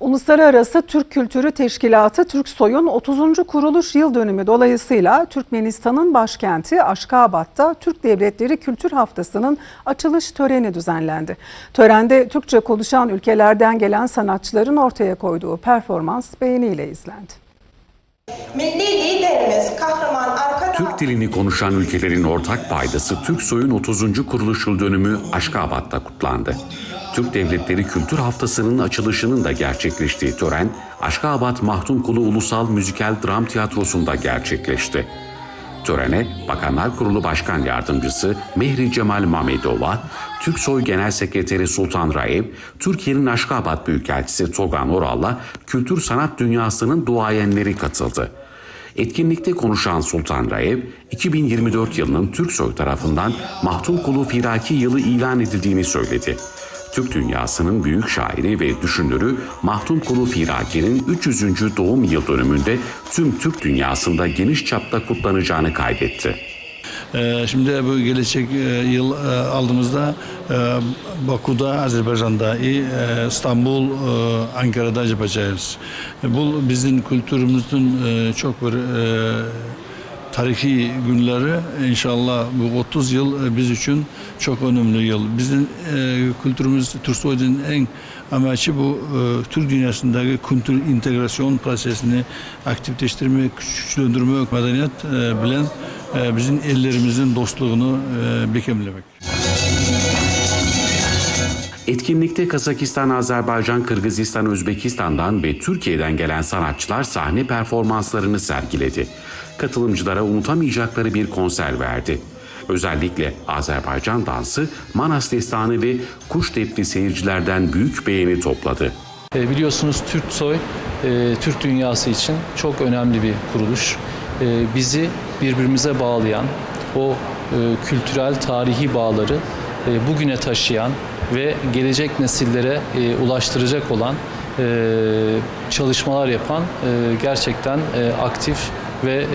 Uluslararası Türk Kültürü Teşkilatı Türksoy'un 30. kuruluş yıl dönümü dolayısıyla Türkmenistan'ın başkenti Aşkabat'ta Türk Devletleri Kültür Haftası'nın açılış töreni düzenlendi. Törende Türkçe konuşan ülkelerden gelen sanatçıların ortaya koyduğu performans beğeniyle izlendi. Milli liderimiz kahraman Türk dilini konuşan ülkelerin ortak paydası Türk Soy'un 30. kuruluş yıl dönümü Aşkabat'ta kutlandı. Türk Devletleri Kültür Haftası'nın açılışının da gerçekleştiği tören Aşkabat Mahtumkulu Ulusal Müzikal Dram Tiyatrosu'nda gerçekleşti. Törene Bakanlar Kurulu Başkan Yardımcısı Mehri Cemal Mamedova, Türksoy Genel Sekreteri Sultan Raev, Türkiye'nin Aşkabat Büyükelçisi Togan Oral'la kültür sanat dünyasının duayenleri katıldı. Etkinlikte konuşan Sultan Raev, 2024 yılının Türksoy tarafından Mahtumkulu Firaki yılı ilan edildiğini söyledi. Türk dünyasının büyük şairi ve düşünürü Mahtumkulu Firaki'nin 300. doğum yıl dönümünde tüm Türk dünyasında geniş çapta kutlanacağını kaydetti. Ee, Şimdi bu gelecek e, yıl e, aldığımızda e, Baku'da, Azerbaycan'da, İstanbul, Ankara'da yapacağız. Bu bizim kültürümüzün çok bir tarihi günleri inşallah bu 30 yıl biz için çok önemli yıl. Bizim kültürümüz Türksoy'un en amacı bu Türk dünyasındaki kültür integrasyon prosesini aktifleştirmek, güçlendirmek, medeniyet e, bilen bizim ellerimizin dostluğunu e, bekemlemek. Etkinlikte Kazakistan, Azerbaycan, Kırgızistan, Özbekistan'dan ve Türkiye'den gelen sanatçılar sahne performanslarını sergiledi. Katılımcılara unutamayacakları bir konser verdi. Özellikle Azerbaycan dansı, Manas destanı ve kuş tepli seyircilerden büyük beğeni topladı. E, Biliyorsunuz Türk Soy, e, Türk dünyası için çok önemli bir kuruluş. E, Bizi birbirimize bağlayan, o e, kültürel, tarihi bağları e, bugüne taşıyan ve gelecek nesillere e, ulaştıracak olan çalışmalar yapan gerçekten aktif ve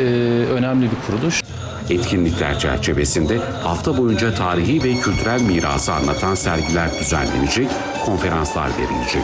önemli bir kuruluş. Etkinlikler çerçevesinde hafta boyunca tarihi ve kültürel mirası anlatan sergiler düzenlenecek, konferanslar verilecek.